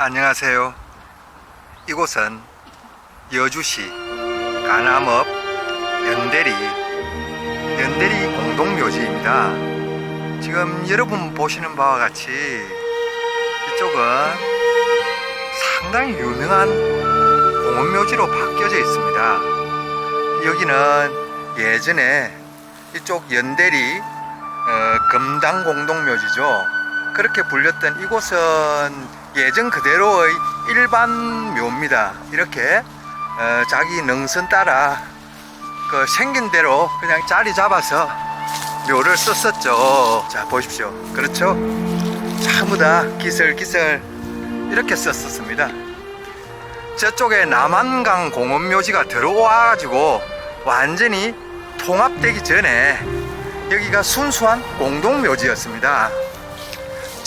안녕하세요. 이곳은 여주시 가남읍 연대리 연대리 공동묘지입니다. 지금 여러분 보시는 바와 같이 이쪽은 상당히 유명한 공원묘지로 바뀌어져 있습니다. 여기는 예전에 이쪽 연대리 어, 금당 공동묘지죠. 그렇게 불렸던 이곳은 예전 그대로의 일반 묘입니다. 이렇게 어, 자기 능선 따라 그 생긴 대로 그냥 자리 잡아서 묘를 썼었죠. 자 보십시오. 그렇죠? 전부 다 기슬기슬 이렇게 썼었습니다. 저쪽에 남한강 공원묘지가 들어와가지고 완전히 통합되기 전에 여기가 순수한 공동묘지였습니다.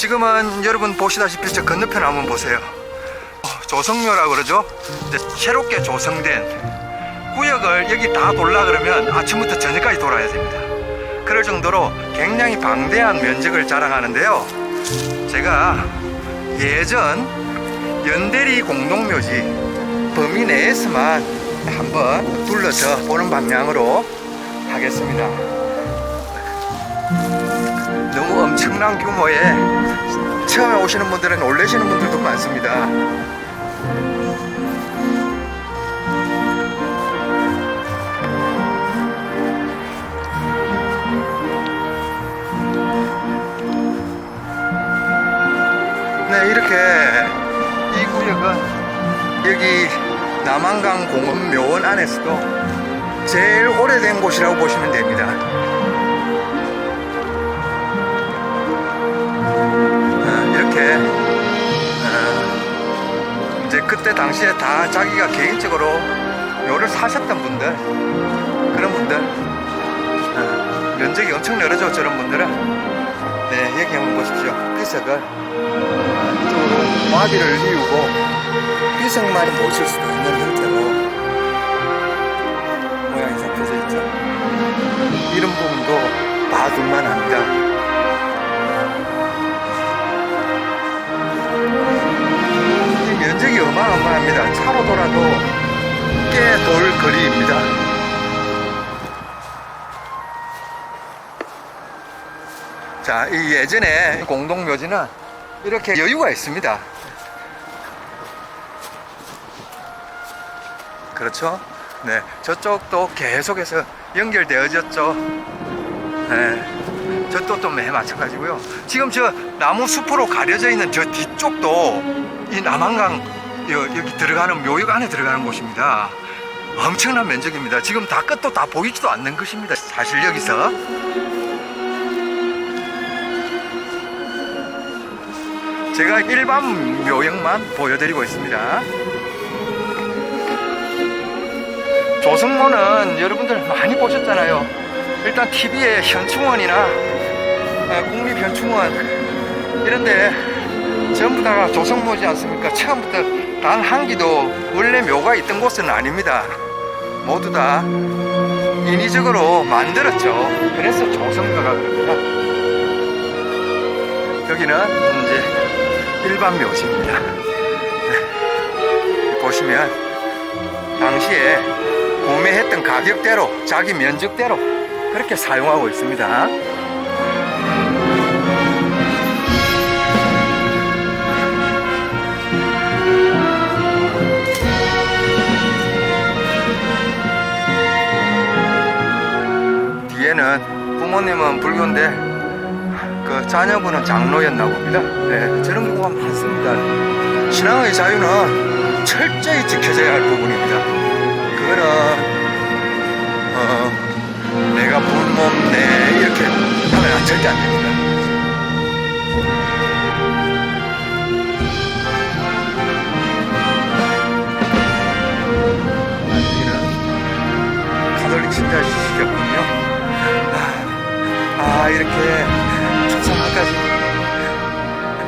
지금은 여러분 보시다시피 저 건너편 한번 보세요. 어, 조성묘라고 그러죠? 새롭게 조성된 구역을 여기 다 돌라 그러면 아침부터 저녁까지 돌아야 됩니다. 그럴 정도로 굉장히 방대한 면적을 자랑하는데요. 제가 예전 연대리 공동묘지 범위 내에서만 한번 둘러서 보는 방향으로 하겠습니다. 엄청난 규모의 처음에 오시는 분들은 놀라시는 분들도 많습니다. 네, 이렇게 이 구역은 여기 남한강 공원 묘원 안에서도 제일 오래된 곳이라고 보시면 됩니다. 이렇게 어, 이제 그때 당시에 다 자기가 개인적으로 묘를 사셨던 분들 그런 분들 어, 면적이 엄청 넓어져 저런 분들은. 네 여기 한번 보십시오. 비석을 이쪽으로 마비를 휘우고 비석만이 모실 수도 있는 형태로 모양이 잡혀져 있죠. 이런 부분도 봐둘만 합니다 돌아도 꽤 돌 거리입니다. 자, 이 예전에 공동묘지는 이렇게 여유가 있습니다. 그렇죠? 네, 저쪽도 계속해서 연결되어졌죠. 네, 저쪽도 매 마찬가지고요. 지금 저 나무 숲으로 가려져 있는 저 뒤쪽도 이 남한강 여- 여기 들어가는 묘역 안에 들어가는 곳입니다. 엄청난 면적입니다. 지금 다 끝도 다 보이지도 않는 것입니다. 사실 여기서 제가 일반 묘역만 보여드리고 있습니다. 조성모는 여러분들 많이 보셨잖아요. 일단 TV에 현충원이나 아, 국립현충원 이런데 전부 다가 조성모지 않습니까? 처음부터 단 한 기도 원래 묘가 있던 곳은 아닙니다. 모두 다 인위적으로 만들었죠. 그래서 조성묘가 그럽니다. 여기는 이제 일반 묘지입니다. 네. 보시면 당시에 구매했던 가격대로 자기 면적대로 그렇게 사용하고 있습니다. 뒤에는 부모님은 불교인데 그 자녀분은 장로였나 봅니다. 네, 저런 경우가 많습니다. 신앙의 자유는 철저히 지켜져야 할 부분입니다. 그거는 어, 내가 본몸 내 이렇게 하면 절대 안 됩니다. 이렇게 초상화까지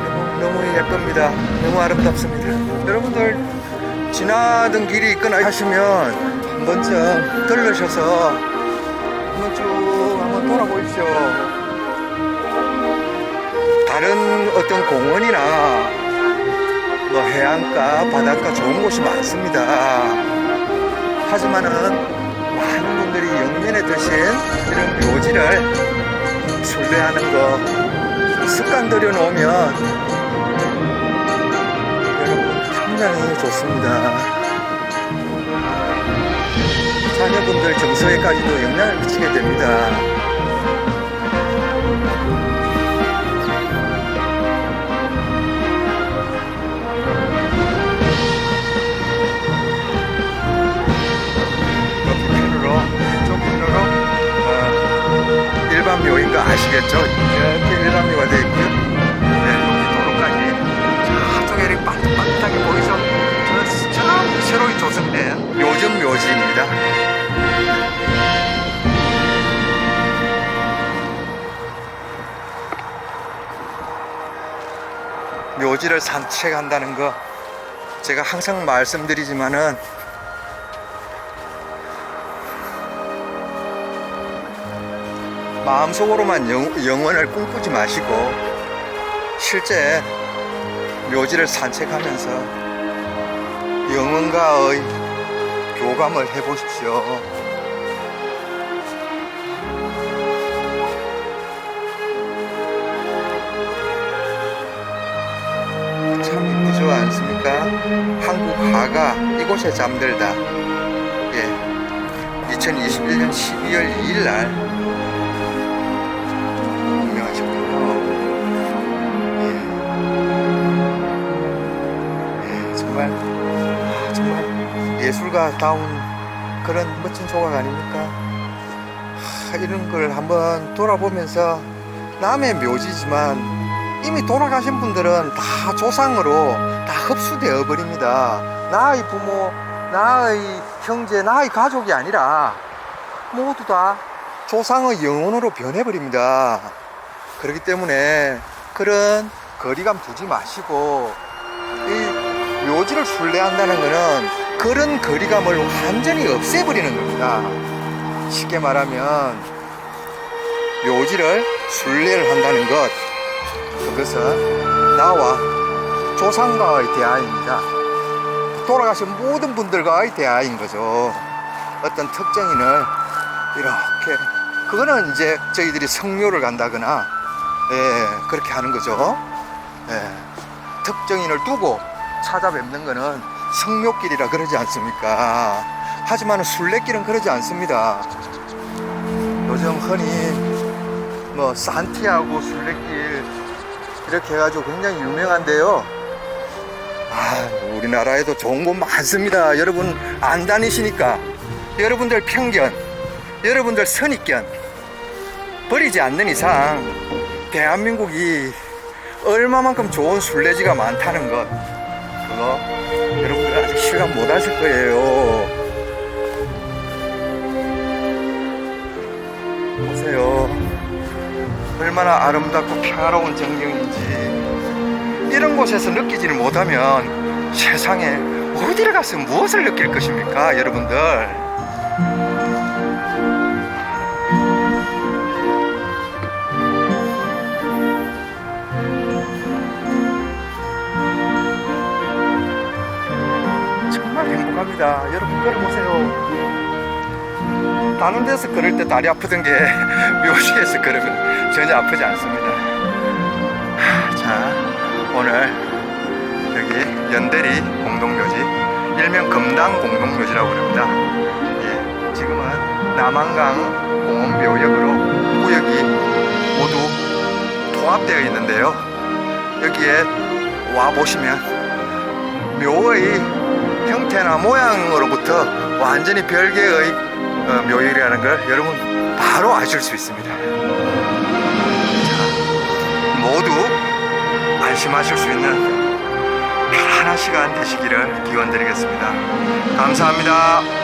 너무, 너무 예쁩니다. 너무 아름답습니다. 여러분들 지나던 길이 있거나 하시면 한 번쯤 들르셔서 한번 쭉 한번 돌아보십시오. 다른 어떤 공원이나 뭐 해, 해안가, 바닷가 좋은 곳이 많습니다. 하지만은 많은 분들이 영면에 드신 이런 묘지를 거 습관 들여 놓으면 여러분 굉장히 좋습니다. 자녀분들 정서에까지도 영향을 미치게 됩니다. 묘지를 산책한다는 거 제가 항상 말씀드리지만은 마음속으로만 영, 영원을 꿈꾸지 마시고 실제 묘지를 산책하면서 영혼과의 교감을 해보십시오. 한국 화가 이곳에 잠들다. 예. 2021년 12월 2일 날 유명하셨군요. 예. 정말 아, 예술가다운 그런 멋진 조각 아닙니까? 하, 이런 걸 한번 돌아보면서 남의 묘지지만 이미 돌아가신 분들은 다 조상으로 다 흡수되어 버립니다. 나의 부모, 나의 형제, 나의 가족이 아니라 모두 다 조상의 영혼으로 변해버립니다. 그렇기 때문에 그런 거리감 두지 마시고 이 묘지를 순례한다는 것은 그런 거리감을 완전히 없애버리는 겁니다. 쉽게 말하면 묘지를 순례를 한다는 것 그것은 나와 조상과의 대화입니다. 돌아가신 모든 분들과의 대화인 거죠. 어떤 특정인을 이렇게 그거는 이제 저희들이 성묘를 간다거나 예, 그렇게 하는 거죠. 예, 특정인을 두고 찾아뵙는 거는 성묘길이라 그러지 않습니까? 하지만 순례길은 그러지 않습니다. 요즘 흔히 뭐 산티아고 순례길 이렇게 해가지고 굉장히 유명한데요. 아, 우리나라에도 좋은 곳 많습니다. 여러분 안 다니시니까 여러분들 편견, 여러분들 선입견 버리지 않는 이상 대한민국이 얼마만큼 좋은 순례지가 많다는 것 그거 여러분들 아직 실감 못 하실 거예요. 보세요. 얼마나 아름답고 평화로운 정경인지 이런 곳에서 느끼지를 못하면 세상에 어디를 가서 무엇을 느낄 것입니까 여러분들? 정말 행복합니다. 여러분 걸어보세요. 다른 데서 걸을 때 다리 아프던 게 묘지에서 걸으면 전혀 아프지 않습니다. 오늘 여기 연대리 공동묘지, 일명 금당 공동묘지라고 그럽니다. 예, 지금은 남한강 공원묘역으로 구역이 모두 통합되어 있는데요. 여기에 와 보시면 묘의 형태나 모양으로부터 완전히 별개의 어, 묘일이라는 걸 여러분 바로 아실 수 있습니다. 자, 모두 안심하실 수 있는 편안한 시간 되시기를 기원드리겠습니다. 감사합니다.